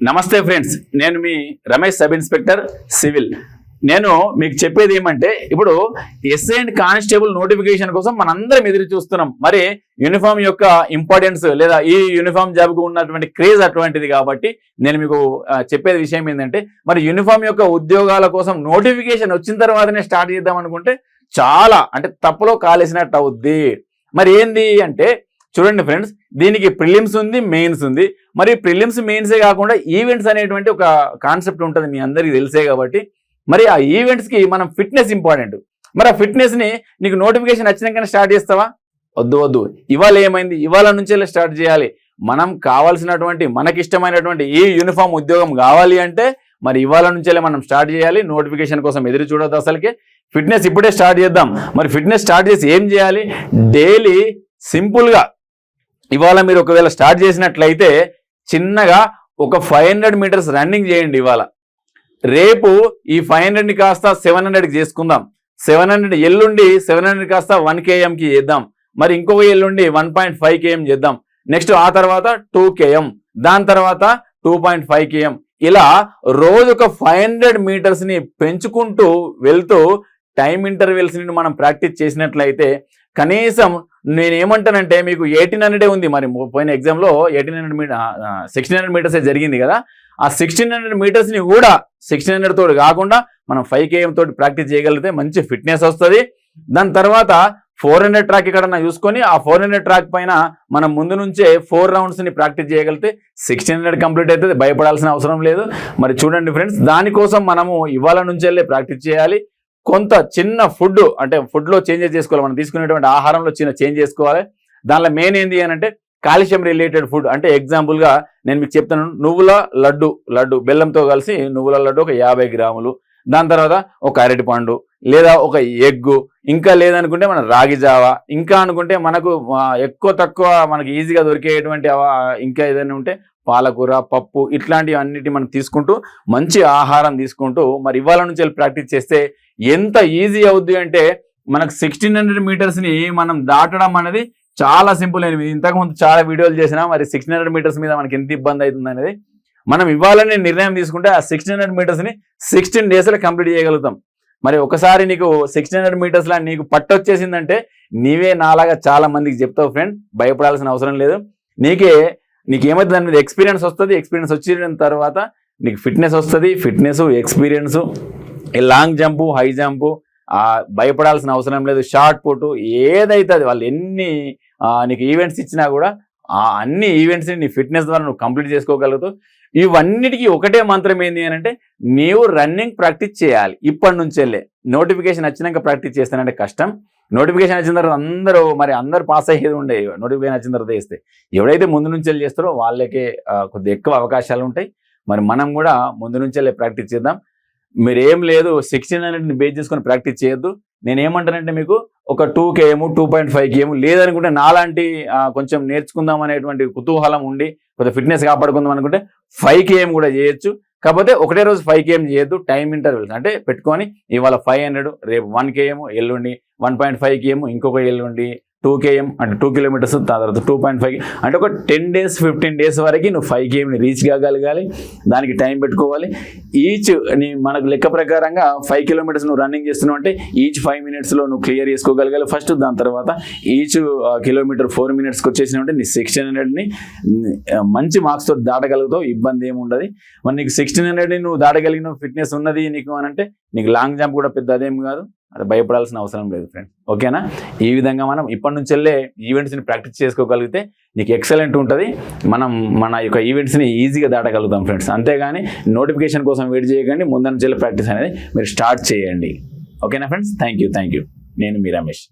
నమస్తే ఫ్రెండ్స్ నేను మీ రమేష్ సబ్ ఇన్స్పెక్టర్ సివిల్. నేను మీకు చెప్పేది ఏమంటే ఇప్పుడు ఎస్ఐ అండ్ కానిస్టేబుల్ నోటిఫికేషన్ కోసం మనందరం ఎదురు చూస్తున్నాం. మరి యూనిఫామ్ యొక్క ఇంపార్టెన్స్ లేదా ఈ యూనిఫామ్ జాబ్కు ఉన్నటువంటి క్రేజ్ అటువంటిది కాబట్టి నేను మీకు చెప్పేది విషయం ఏంటంటే మరి యూనిఫామ్ యొక్క ఉద్యోగాల కోసం నోటిఫికేషన్ వచ్చిన తర్వాతనే స్టార్ట్ చేద్దాం అనుకుంటే చాలా అంటే తప్పులో కాలేసినట్టు అవుద్ది. మరి ఏంది అంటే చూడండి ఫ్రెండ్స్ దీనికి ప్రిలిమ్స్ ఉంది మెయిన్స్ ఉంది. మరి ప్రిలిమ్స్ మెయిన్సే కాకుండా ఈవెంట్స్ అనేటువంటి ఒక కాన్సెప్ట్ ఉంటుంది మీ అందరికీ తెలిసే కాబట్టి. మరి ఆ ఈవెంట్స్కి మనం ఫిట్నెస్ ఇంపార్టెంట్. మరి ఆ ఫిట్నెస్ని నీకు నోటిఫికేషన్ వచ్చినాకనే స్టార్ట్ చేస్తావా? వద్దు వద్దు. ఇవాళ ఏమైంది? ఇవాళ నుంచే స్టార్ట్ చేయాలి. మనం కావాల్సినటువంటి మనకి ఇష్టమైనటువంటి ఈ యూనిఫామ్ ఉద్యోగం కావాలి అంటే మరి ఇవాళ నుంచే మనం స్టార్ట్ చేయాలి. నోటిఫికేషన్ కోసం ఎదురు చూడద్దు అసలుకి. ఫిట్నెస్ ఇప్పుడే స్టార్ట్ చేద్దాం. మరి ఫిట్నెస్ స్టార్ట్ చేసి ఏం చేయాలి? డైలీ సింపుల్గా ఇవాళ మీరు ఒకవేళ స్టార్ట్ చేసినట్లయితే చిన్నగా ఒక ఫైవ్ హండ్రెడ్ మీటర్స్ రన్నింగ్ చేయండి ఇవాళ. రేపు ఈ ఫైవ్ హండ్రెడ్ని కాస్త సెవెన్ హండ్రెడ్కి చేసుకుందాం. సెవెన్ హండ్రెడ్ ఎల్లుండి సెవెన్ హండ్రెడ్ కాస్త వన్ కేఎంకి చేద్దాం. మరి ఇంకొక ఎల్లుండి వన్ పాయింట్ ఫైవ్ కేఎం చేద్దాం. నెక్స్ట్ ఆ తర్వాత టూ కేఎం. దాని తర్వాత టూ పాయింట్ ఫైవ్ కేఎం. ఇలా రోజు ఒక ఫైవ్ హండ్రెడ్ మీటర్స్ని పెంచుకుంటూ వెళ్తూ టైం ఇంటర్వెల్స్ని మనం ప్రాక్టీస్ చేసినట్లయితే కనీసం నేను ఏమంటానంటే మీకు ఎయిటీన్ హండ్రెడే ఉంది. మరి పోయిన ఎగ్జామ్లో eighteen hundred metre sixteen hundred మీటర్సే జరిగింది కదా. ఆ సిక్స్టీన్ హండ్రెడ్ మీటర్స్ని కూడా సిక్స్టీన్ హండ్రెడ్ తోటి కాకుండా మనం ఫైవ్ కేఎం తోటి ప్రాక్టీస్ చేయగలిగితే మంచి ఫిట్నెస్ వస్తుంది. దాని తర్వాత ఫోర్ హండ్రెడ్ ట్రాక్ ఎక్కడన్నా చూసుకొని ఆ ఫోర్ హండ్రెడ్ ట్రాక్ పైన మనం ముందు నుంచే ఫోర్ రౌండ్స్ని ప్రాక్టీస్ చేయగలిగితే సిక్స్టీన్ హండ్రెడ్ కంప్లీట్ అవుతుంది భయపడాల్సిన అవసరం లేదు. మరి చూడండి ఫ్రెండ్స్ దానికోసం మనము ఇవాళ నుంచెల్లే ప్రాక్టీస్ చేయాలి. కొంత చిన్న ఫుడ్ అంటే ఫుడ్లో చేంజెస్ చేసుకోవాలి. మనం తీసుకునేటువంటి ఆహారంలో చిన్న చేంజ్ చేసుకోవాలి. దానిలో మెయిన్ ఏంటి అని అంటే కాల్షియం రిలేటెడ్ ఫుడ్. అంటే ఎగ్జాంపుల్గా నేను మీకు చెప్తాను నువ్వుల లడ్డు లడ్డు బెల్లంతో కలిసి నువ్వుల లడ్డు ఒక యాభై గ్రాములు దాని తర్వాత ఒక అరటిపండు లేదా ఒక ఎగ్గు ఇంకా లేదనుకుంటే మన రాగి జావ ఇంకా అనుకుంటే మనకు ఎక్కువ తక్కువ మనకి ఈజీగా దొరికేటువంటి ఇంకా ఏదైనా ఉంటే పాలకూర పప్పు ఇట్లాంటివి అన్నిటి మనం తీసుకుంటూ మంచి ఆహారం తీసుకుంటూ మరి ఇవాళ నుంచి వెళ్ళి ప్రాక్టీస్ చేస్తే ఎంత ఈజీ అవుద్ది అంటే మనకు సిక్స్టీన్ హండ్రెడ్ మీటర్స్ని మనం దాటడం అనేది చాలా సింపుల్ నేను ఇంతకుముందు చాలా వీడియోలు చేసినా మరి సిక్స్టీన్ హండ్రెడ్ మీటర్స్ మీద మనకి ఎంత ఇబ్బంది అవుతుంది అనేది మనం ఇవ్వాలని నిర్ణయం తీసుకుంటే ఆ సిక్స్టీన్ హండ్రెడ్ మీటర్స్ని సిక్స్టీన్ డేస్లో కంప్లీట్ చేయగలుగుతాం. మరి ఒకసారి నీకు సిక్స్టీన్ హండ్రెడ్ మీటర్స్లో నీకు పట్టొచ్చేసిందంటే నీవే నాలాగా చాలా మందికి చెప్తావు ఫ్రెండ్ భయపడాల్సిన అవసరం లేదు. నీకే నీకు ఏమైతే దాని మీద ఎక్స్పీరియన్స్ వస్తుంది ఎక్స్పీరియన్స్ వచ్చిన తర్వాత నీకు ఫిట్నెస్ వస్తుంది fitness experience long jump high jump భయపడాల్సిన అవసరం లేదు. షార్ట్ పుట్ ఏదైతే అది వాళ్ళు ఎన్ని నీకు ఈవెంట్స్ ఇచ్చినా కూడా ఆ అన్ని ఈవెంట్స్ని నీ ఫిట్నెస్ ద్వారా నువ్వు కంప్లీట్ చేసుకోగలుగుతావు. ఇవన్నిటికీ ఒకటే మంత్రం ఏంటి అని అంటే నీవు రన్నింగ్ ప్రాక్టీస్ చేయాలి. ఇప్పటి నుంచెల్లే నోటిఫికేషన్ వచ్చినాక ప్రాక్టీస్ చేస్తానంటే కష్టం. నోటిఫికేషన్ వచ్చిన తర్వాత అందరూ మరి అందరూ పాస్ అయ్యేది ఉండే. నోటిఫికేషన్ వచ్చిన తర్వాత వేస్తే ఎవడైతే ముందు నుంచి చేస్తారో వాళ్ళకే కొద్ది కొద్దిగా ఎక్కువ అవకాశాలు ఉంటాయి. మరి మనం కూడా ముందు నుంచెల్లే ప్రాక్టీస్ చేద్దాం. మీరేం లేదు సిక్స్టీన్ హండ్రెడ్ని బేస్ చేసుకొని ప్రాక్టీస్ చేయొద్దు. నేను ఏమంటానంటే మీకు ఒక two KM two point five KM లేదనుకుంటే నాలాంటి కొంచెం నేర్చుకుందాం అనేటువంటి కుతూహలం ఉండి కొంచెం ఫిట్నెస్ కాపాడుకుందాం అనుకుంటే ఫైవ్ కేఎం కూడా చేయొచ్చు. కాకపోతే ఒకటే రోజు ఫైవ్ కేఎం చేయొద్దు టైం ఇంటర్వెల్స్ అంటే పెట్టుకొని ఇవాళ ఫైవ్ హండ్రెడ్ రేపు వన్ కేఎం ఎల్లుండి వన్ పాయింట్ ఫైవ్ కేఎం ఇంకొక ఎల్లుండి టూ కేఎం అంటే టూ కిలోమీటర్స్ తర్వాత టూ పాయింట్ ఫైవ్ అంటే ఒక టెన్ డేస్ ఫిఫ్టీన్ డేస్ వరకు నువ్వు ఫైవ్ కేఎంని రీచ్ కాగలగాలి. దానికి టైం పెట్టుకోవాలి. ఈచ్ నీ మనకు లెక్క ప్రకారంగా ఫైవ్ కిలోమీటర్స్ నువ్వు రన్నింగ్ చేస్తున్నావు అంటే ఈచ్ ఫైవ్ మినిట్స్లో నువ్వు క్లియర్ చేసుకోగలగాలి. ఫస్ట్ దాని తర్వాత ఈచ్ కిలోమీటర్ ఫోర్ మినిట్స్కి వచ్చేసినావు నీ సిక్స్టీన్ హండ్రెడ్ని మంచి మార్క్స్తో దాటగలుగుతావు. ఇబ్బంది ఏమి ఉండదు. మరి నీకు సిక్స్టీన్ హండ్రెడ్ని నువ్వు దాటగలిగిన ఫిట్నెస్ ఉన్నది నీకు అని అంటే నీకు లాంగ్ జంప్ కూడా పెద్ద అదేం కాదు. అది భయపడాల్సిన అవసరం లేదు ఫ్రెండ్ ఓకేనా? ఈ విధంగా మనం ఇప్పటి నుంచి వెళ్ళే ఈవెంట్స్ని ప్రాక్టీస్ చేసుకోగలిగితే నీకు ఎక్సలెంట్ ఉంటుంది. మనం మన యొక్క ఈవెంట్స్ని ఈజీగా దాటగలుగుతాం ఫ్రెండ్స్ అంతేగాని నోటిఫికేషన్ కోసం వెయిట్ చేయకండి. ముందు నుంచి ప్రాక్టీస్ అనేది మీరు స్టార్ట్ చేయండి. ఓకేనా friends thank you thank you నేను మీ రమేష్.